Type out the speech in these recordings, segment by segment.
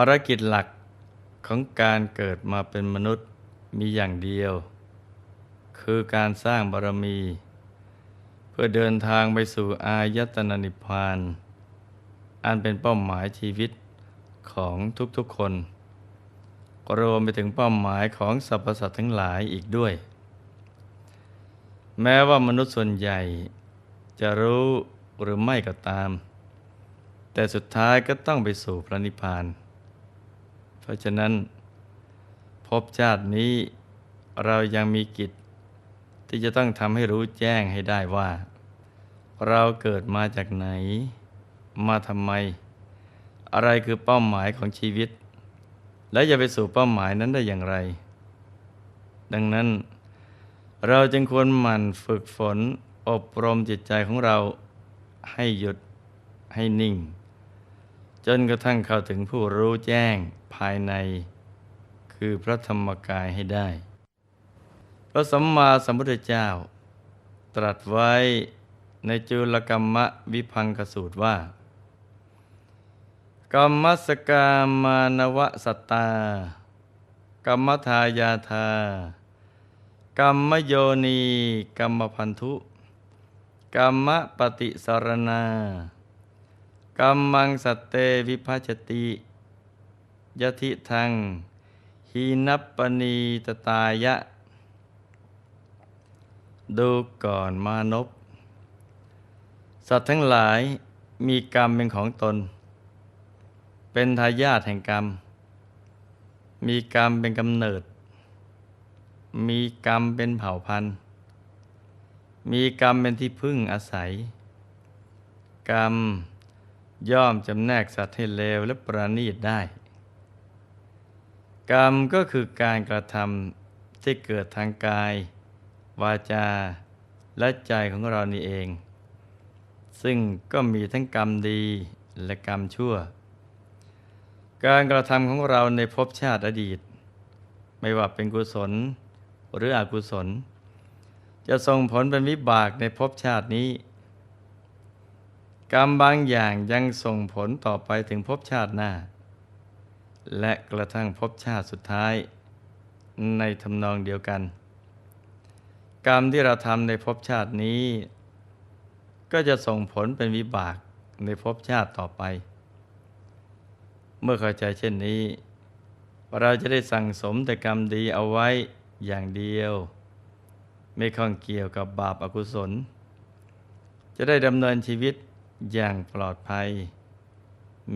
ารกิจหลักของการเกิดมาเป็นมนุษย์มีอย่างเดียว คือการสร้างบารมี เพื่อเดินทางไปสู่อายตนะนิพพาน อันเป็นเป้าหมายชีวิตของทุกๆคน รวมไปถึงเป้าหมายของสรรพสัตว์ทั้งหลายอีกด้วย แม้ว่ามนุษย์ส่วนใหญ่จะรู้หรือไม่ก็ตาม แต่สุดท้ายก็ต้องไปสู่พระนิพพาน ราะฉะนั้นภพชาตินี้เรายังมีกิจ ที่จะต้องทำให้รู้แจ้งให้ได้ว่า เราเกิดมาจากไหน มาทำไม อะไรคือเป้าหมายของชีวิต และจะไปสู่เป้าหมายนั้นได้อย่างไร ดังนั้น เราจึงควรหมั่นฝึกฝนอบรมจิตใจของเราให้หยุดให้นิ่ง จนกระทั่งเข้าถึงผู้รู้แจ้งภายใน คือพระธรรมกายให้ได้ พระสัมมาสัมพุทธเจ้า ตรัสไว้ในจุลกรรมวิพังกสูตรว่า กรรมสกามานวสตตา กรรมทายาทากรรมโยนี กรรมพันธุ กรรมปฏิสารณา กรรมังสัตเตวิภัชติยทิทังหีนัปปณีตตายะ ดูก่อนมานพสัตว์ทั้งหลายมีกรรมเป็นของตน เป็นทายาทแห่งกรรม มีกรรมเป็นกำเนิด มีกรรมเป็นเผ่าพันธุ์ มีกรรมเป็นที่พึ่งอาศัย กรรม ย่อมจำแนกสัตว์ให้เลวและประณีตได้ กรรมก็คือการกระทำที่เกิดทางกาย วาจา และใจของเรานี่เอง ซึ่งก็มีทั้งกรรมดีและกรรมชั่ว การกระทำของเราในภพชาติอดีต ไม่ว่าเป็นกุศลหรืออกุศล จะส่งผลเป็นวิบากในภพชาตินี้ กรรมบางอย่างยังส่งผลต่อไปถึงภพชาติหน้า และกระทั่งภพชาติสุดท้าย ในทำนองเดียวกัน กรรมที่เราทำในภพชาตินี้ ก็จะส่งผลเป็นวิบากในภพชาติต่อไป เมื่อเข้าใจเช่นนี้ เราจะได้สั่งสมแต่กรรมดีเอาไว้อย่างเดียว ไม่ข้องเกี่ยวกับบาปอากุศล จะได้ดำเนินชีวิต อย่างปลอดภัย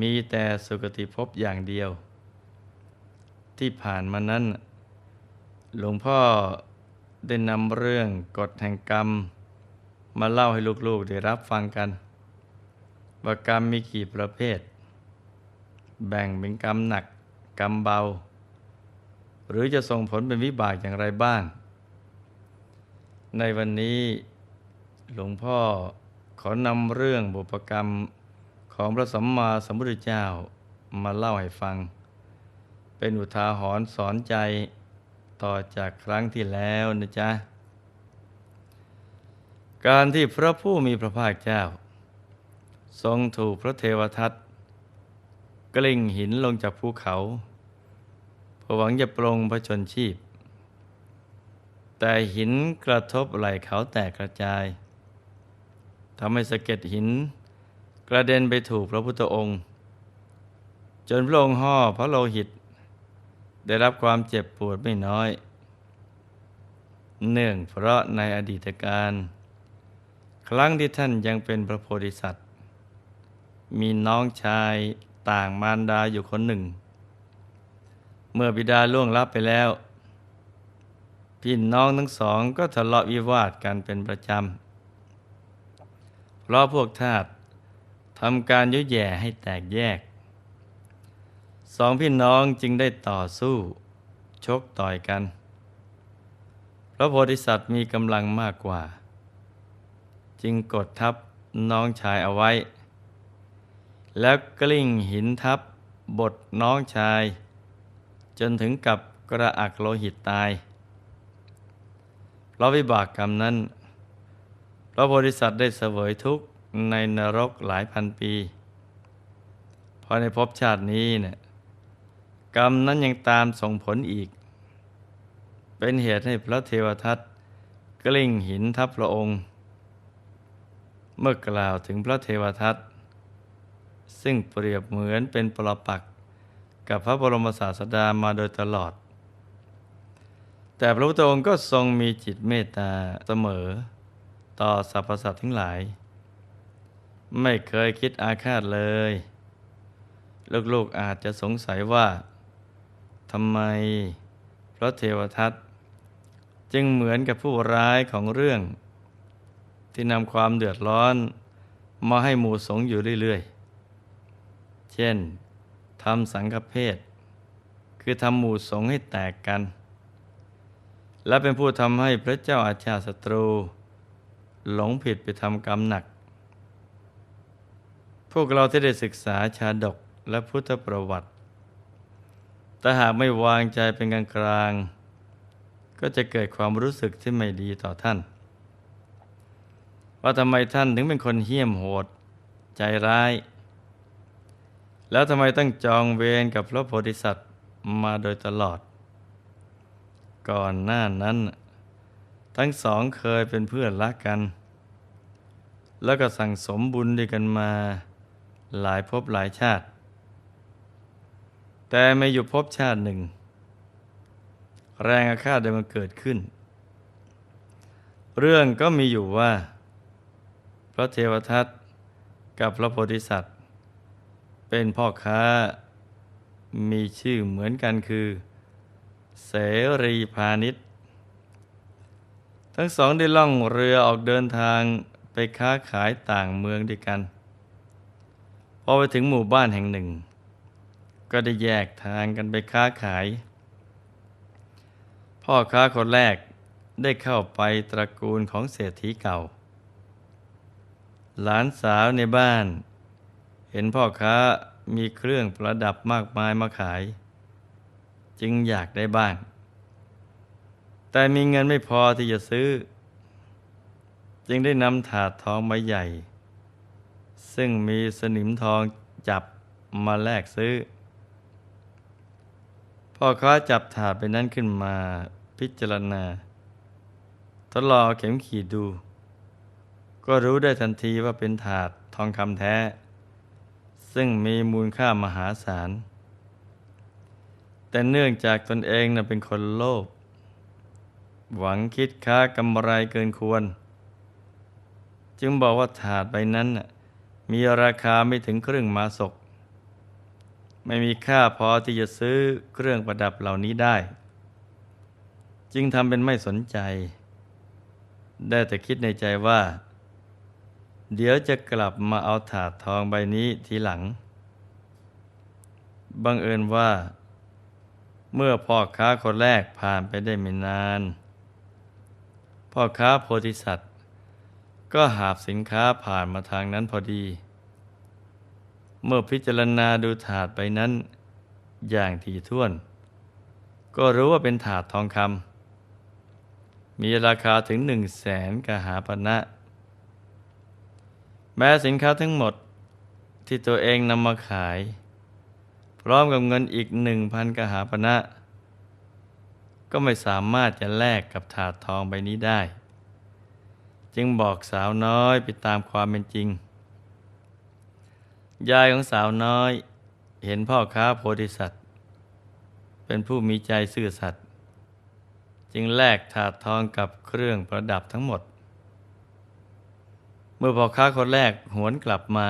มีแต่สุคติภพอย่างเดียว ที่ผ่านมานั้น หลวงพ่อได้นำเรื่องกฎแห่งกรรม มาเล่าให้ลูกๆได้รับฟังกัน ว่ากรรมมีกี่ประเภท แบ่งเป็นกรรมหนักกรรมเบา หรือจะส่งผลเป็นวิบากอย่างไรบ้าง ในวันนี้หลวงพ่อ ขอนำเรื่องบุพกรรมของพระสัมมาสัมพุทธเจ้ามาเล่าให้ฟัง เป็นอุทาหรณ์สอนใจต่อจากครั้งที่แล้วนะจ๊ะ การที่พระผู้มีพระภาคเจ้า ทรงถูกพระเทวทัตกลิ้งหินลงจากภูเขาเพื่อหวังจะปรงพระชนชีพ แต่หินกระทบไหล่เขาแตกกระจาย ทำให้สะเก็ดหิน กระเด็นไปถูกพระพุทธองค์ จนพระองค์ห่อพระโลหิต ได้รับความเจ็บปวดไม่น้อย เนื่องเพราะในอดีตการ ครั้งที่ท่านยังเป็นพระโพธิสัตว์ มีน้องชายต่างมารดาอยู่คนหนึ่ง เมื่อบิดาล่วงลับไปแล้ว พี่น้องทั้งสองก็ทะเลาะวิวาทกันเป็นประจำ เพราะพวกทาสทำการยุ่ยแย่ให้แตกแยก สองพี่น้องจึงได้ต่อสู้ ชกต่อยกัน พระโพธิสัตว์มีกำลังมากกว่า จึงกดทับน้องชายเอาไว้ แล้วกลิ้งหินทับบทน้องชาย จนถึงกับกระอักโลหิตตายเพราะวิบากกรรมนั้น พระโพธิสัตว์ได้เสวยทุกข์ในนรกหลายพันปีพราะในภพชาตินี้เนี่ยกรรมนั้นยังตามส่งผลอีก เป็นเหตุให้พระเทวทัตกลิ้งหินทับพระองค์ เมื่อกล่าวถึงพระเทวทัตซึ่งเปรียบเหมือนเป็นปรปักกับพระบรมศาสดามาโดยตลอด แต่พระพุทธองค์ก็ทรงมีจิตเมตตาเสมอ ต่อสรรพสัตว์ทั้งหลาย ไม่เคยคิดอาฆาตเลย ลูกๆอาจจะสงสัยว่าทำไมพระเทวทัตจึงเหมือนกับผู้ร้ายของเรื่อง ที่นำความเดือดร้อน มาให้หมู่สงอยู่เรื่อยๆ เช่นทำสังฆเพศ คือทำหมู่สงให้แตกกัน และเป็นผู้ทำให้พระเจ้าอาชาศัตรู หลงผิดไปทำกรรมหนัก พวกเราที่ได้ศึกษาชาดกและพุทธประวัติแต่หากไม่วางใจเป็นกลางกลาง ก็จะเกิดความรู้สึกที่ไม่ดีต่อท่าน ว่าทำไมท่านถึงเป็นคนเหี้ยมโหด ใจร้าย แล้วทำไมต้องจองเวรกับพระโพธิสัตว์มาโดยตลอด ก่อนหน้านั้น ทั้งสองเคยเป็นเพื่อนรักกัน แล้วก็สั่งสมบุญด้วยกันมาหลายภพหลายชาติ แต่ไม่อยู่ภพชาติหนึ่ง แรงอาฆาตได้มาเกิดขึ้น เรื่องก็มีอยู่ว่า พระเทวทัตกับพระโพธิสัตว์ เป็นพ่อค้ามีชื่อเหมือนกันคือ เสรีพาณิชย์ ทั้งสองได้ล่องเรือออกเดินทางไปค้าขายต่างเมืองด้วยกัน พอไปถึงหมู่บ้านแห่งหนึ่ง ก็ได้แยกทางกันไปค้าขาย พ่อค้าคนแรกได้เข้าไปตระกูลของเศรษฐีเก่า หลานสาวในบ้าน เห็นพ่อค้ามีเครื่องประดับมากมายมาขาย จึงอยากได้บ้าง แต่มีเงินไม่พอที่จะซื้อ จึงได้นำถาดทองใบใหญ่ ซึ่งมีสนิมทองจับมาแลกซื้อ พ่อค้าจับถาดไปนั้นขึ้นมาพิจารณา ทดลองเข็มขีดดู ก็รู้ได้ทันทีว่าเป็นถาดทองคำแท้ ซึ่งมีมูลค่ามหาศาล แต่เนื่องจากตนเองนะเป็นคนโลภ หวังคิดค้ากำไรเกินควร จึงบอกว่าถาดใบนั้นมีราคาไม่ถึงครึ่งมาศก ไม่มีค่าพอที่จะซื้อเครื่องประดับเหล่านี้ได้ จึงทำเป็นไม่สนใจ ได้แต่คิดในใจว่า เดี๋ยวจะกลับมาเอาถาดทองใบนี้ทีหลัง บังเอิญว่าเมื่อพ่อค้าคนแรกผ่านไปได้ไม่นาน พ่อค้าโพธิสัตว์ ก็หาบสินค้าผ่านมาทางนั้นพอดี เมื่อพิจารณาดูถาดใบนั้น อย่างถี่ถ้วน ก็รู้ว่าเป็นถาดทองคำมีราคาถึงหนึ่งแสนกหาปณะแม้สินค้าทั้งหมดที่ตัวเองนำมาขาย พร้อมกับเงินอีกหนึ่งพันกหาปณะ ก็ไม่สามารถจะแลกกับถาดทองใบนี้ได้ จึงบอกสาวน้อยไปตามความเป็นจริง ยายของสาวน้อยเห็นพ่อค้าโพธิสัตว์ เป็นผู้มีใจซื่อสัตย์จึงแลกถาดทองกับเครื่องประดับทั้งหมด เมื่อพ่อค้าคนแรกหวนกลับมา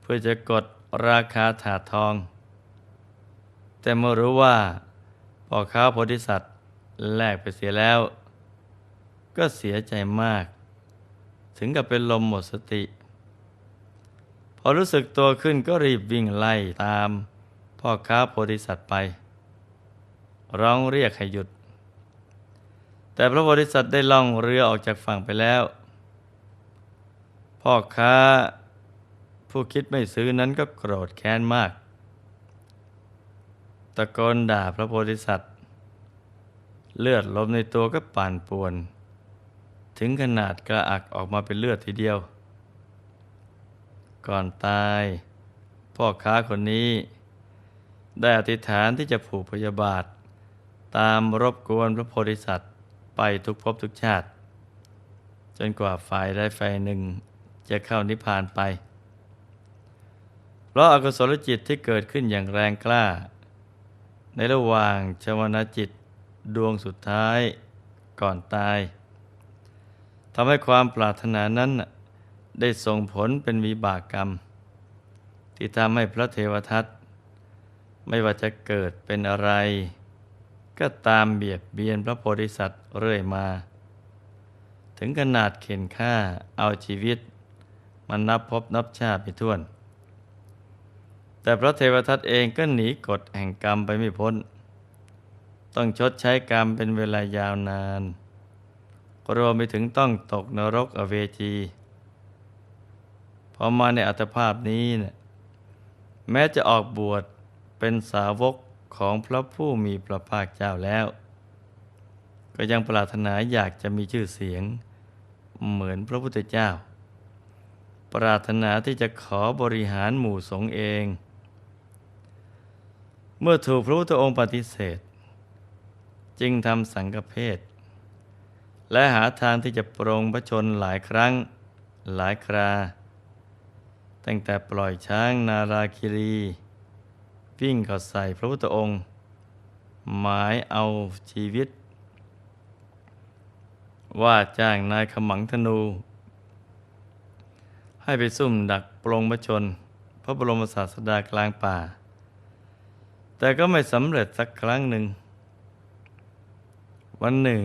เพื่อจะกดราคาถาดทอง แต่เมื่อรู้ว่า พ่อค้าโพธิสัตว์แลกไปเสียแล้ว ก็เสียใจมาก ถึงกับเป็นลมหมดสติ พอรู้สึกตัวขึ้นก็รีบวิ่งไล่ตาม พ่อค้าโพธิสัตว์ไป ร้องเรียกให้หยุด แต่พระโพธิสัตว์ได้ล่องเรือออกจากฝั่งไปแล้ว พ่อค้าผู้คิดไม่ซื้อนั้นก็โกรธแค้นมาก ตะโกนด่าพระโพธิสัตว์ เลือดลมในตัวก็ปั่นป่วน ถึงขนาดกระอักออกมาเป็นเลือดทีเดียว ก่อนตาย พ่อค้าคนนี้ ได้อธิษฐานที่จะผูกพยาบาท ตามรบกวนพระโพธิสัตว์ไปทุกภพทุกชาติ จนกว่าฝ่ายใดฝ่ายหนึ่งจะเข้านิพพานไป เพราะอากุศลจิตที่เกิดขึ้นอย่างแรงกล้า ในระหว่างชวนาจิตดวงสุดท้ายก่อนตายทำให้ความปรารถนานั้นได้ส่งผลเป็นวิบากกรรม ที่ทำให้พระเทวทัตไม่ว่าจะเกิดเป็นอะไร ก็ตามเบียดเบียนพระโพธิสัตว์เรื่อยมา ถึงขนาดเข็นฆ่าเอาชีวิต มันนับพบนับชาติไปท่วน แต่พระเทวทัตเองก็หนีกฎแห่งกรรมไปไม่พ้น ต้องชดใช้กรรมเป็นเวลายาวนานรวมไปถึงต้องตกนรกอเวจีพอมาในอัตภาพนี้เนี่ยแม้จะออกบวชเป็นสาวกของพระผู้มีพระภาคเจ้าแล้ว ก็ยังปรารถนาอยากจะมีชื่อเสียง เหมือนพระพุทธเจ้า ปรารถนาที่จะขอบริหารหมู่สงฆ์เอง เมื่อถูกพระพุทธองค์ปฏิเสธ จึงทำสังฆเพศ และหาทางที่จะปรงพระชนหลายครั้งหลายครา ตั้งแต่ปล่อยช้างนาราคิรีวิ่งเข้าใส่พระพุทธองค์ หมายเอาชีวิต ว่าจ้างนายขมังธนู ให้ไปซุ่มดักปรงพระชน พระบรมศาสดากลางป่า แต่ก็ไม่สำเร็จสักครั้งหนึ่ง วันหนึ่ง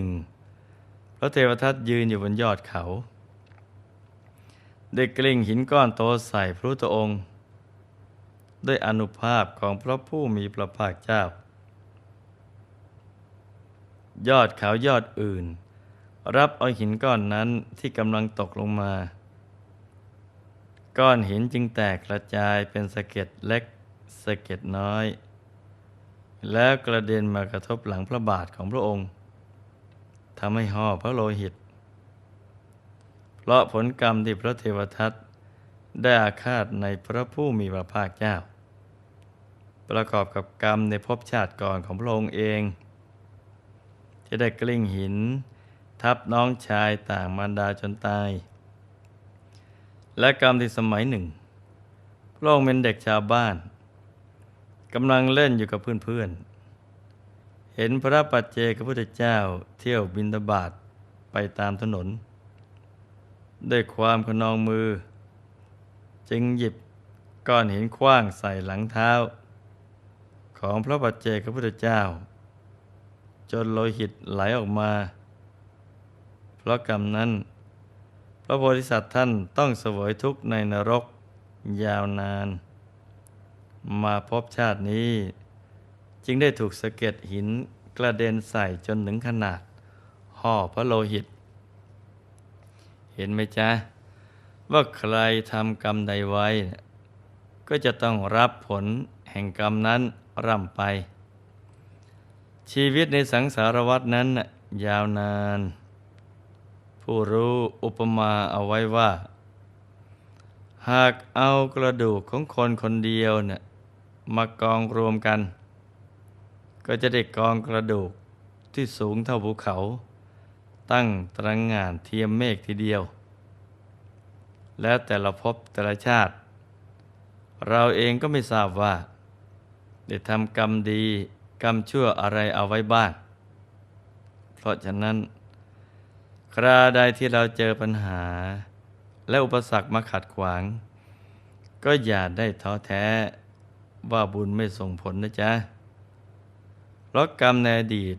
พระเทวทัตยืนอยู่บนยอดเขา ได้กลิ้งหินก้อนโตใส่พระพุทธองค์ ด้วยอนุภาพของพระผู้มีพระภาคเจ้า ยอดเขายอดอื่น รับเอาหินก้อนนั้นที่กำลังตกลงมา ก้อนหินจึงแตกกระจายเป็นสะเก็ดเล็กสะเก็ดน้อย แล้วกระเด็นมากระทบหลังพระบาทของพระองค์ทำให้ห่อพระโลหิต เพราะผลกรรมที่พระเทวทัตได้อาฆาตในพระผู้มีพระภาคเจ้า ประกอบกับกรรมในภพชาติก่อนของพระองค์เอง ที่ได้กลิ้งหิน ทับน้องชายต่างมารดาจนตาย และกรรมที่สมัยหนึ่งพระองค์เป็นเด็กชาวบ้าน กำลังเล่นอยู่กับเพื่อนๆ เห็นพระปัจเจกพุทธเจ้าเที่ยวบินตบาทไปตามถนน ด้วยความขนองมือ จึงหยิบก้อนหินคว้างใส่หลังเท้า ของพระปัจเจกพุทธเจ้า จนโลหิตไหลออกมา เพราะกรรมนั้น พระโพธิสัตว์ท่านต้องเสวยทุกข์ในนรกยาวนาน มาพบชาตินี้ จึงได้ถูกสะเก็ดหินกระเด็นใส่จนถึงขนาด ห่อพระโลหิต เห็นไหมจ๊ะ ว่าใครทำกรรมใดไว้ ก็จะต้องรับผลแห่งกรรมนั้นร่ำไป ชีวิตในสังสารวัตนั้นยาวนาน ผู้รู้อุปมาเอาไว้ว่า หากเอากระดูกของคนคนเดียวเนี่ย มากองรวมกัน ก็จะได้กองกระดูกที่สูงเท่าภูเขา ตั้งตรังงานเทียมเมฆทีเดียว แล้วแต่ละภพแต่ละชาติ เราเองก็ไม่ทราบว่า ได้ทำกรรมดีกรรมชั่วอะไรเอาไว้บ้าง เพราะฉะนั้น คราใดที่เราเจอปัญหา และอุปสรรคมาขัดขวาง ก็อย่าได้ท้อแท้ ว่าบุญไม่ส่งผลนะจ๊ะเพราะกรรมในอดีต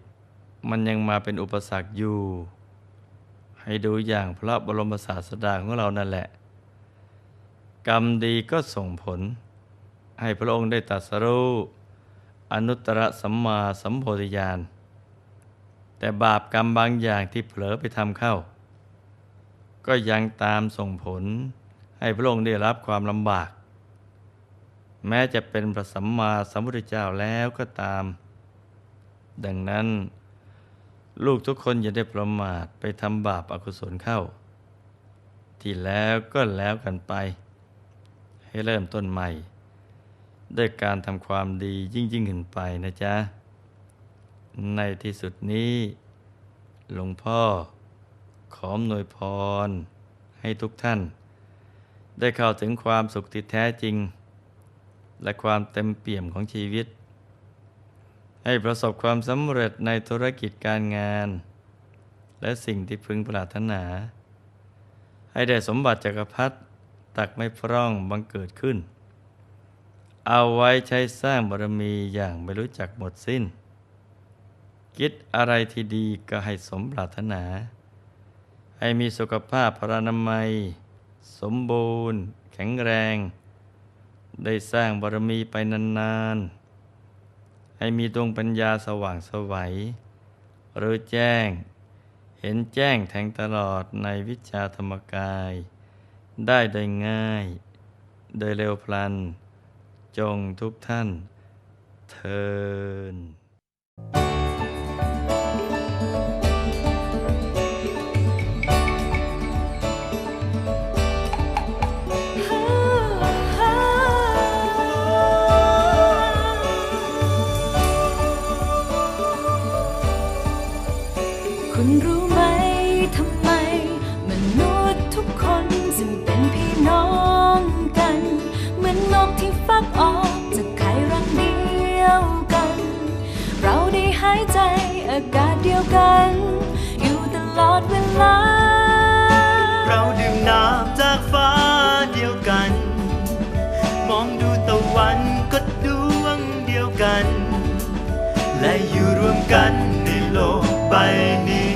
มันยังมาเป็นอุปสรรคอยู่ ให้ดูอย่างพระบรมศาสดาของเรานั่นแหละ กรรมดีก็ส่งผล ให้พระองค์ได้ตรัสรู้อนุตตรสัมมาสัมโพธิญาณ แต่บาปกรรมบางอย่างที่เผลอไปทำเข้า ก็ยังตามส่งผลให้พระองค์ได้รับความลำบาก แม้จะเป็นพระสัมมาสัมพุทธเจ้าแล้วก็ตาม ดังนั้น ลูกทุกคนอย่าได้ประมาทไปทำบาปอากุศลเข้า ที่แล้วก็แล้วกันไป ให้เริ่มต้นใหม่ ด้วยการทำความดียิ่งยิ่งขึ้นไปนะจ๊ะ ในที่สุดนี้ หลวงพ่อ ขออำนวยพร ให้ทุกท่าน ได้เข้าถึงความสุขที่แท้จริง และความเต็มเปี่ยมของชีวิต ให้ประสบความสำเร็จในธุรกิจการงาน และสิ่งที่พึงปรารถนา ให้ได้สมบัติจักรพรรดิตักไม่พร่องบังเกิดขึ้น เอาไว้ใช้สร้างบารมีอย่างไม่รู้จักหมดสิ้น คิดอะไรที่ดีก็ให้สมปรารถนา ให้มีสุขภาพพรานามัย สมบูรณ์ แข็งแรง ได้สร้างบารมีไปนานๆ ให้มีดวงปัญญาสว่างไสวัยหรือแจ้ง เห็นแจ้งแทงตลอดในวิชาธรรมกาย ได้โดยง่าย โดยเร็วพลัน จงทุกท่านเทินายใจอากาศเดียวกัน อยู่ตลอดเวลา เราดื่มน้ำจากฟ้าเดียวกัน มองดูตะวันก็ดวงเดียวกัน และอยู่รวมกันในโลกใบนี้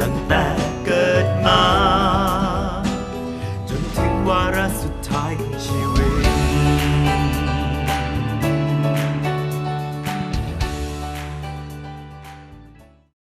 ตั้งแต่เกิดมา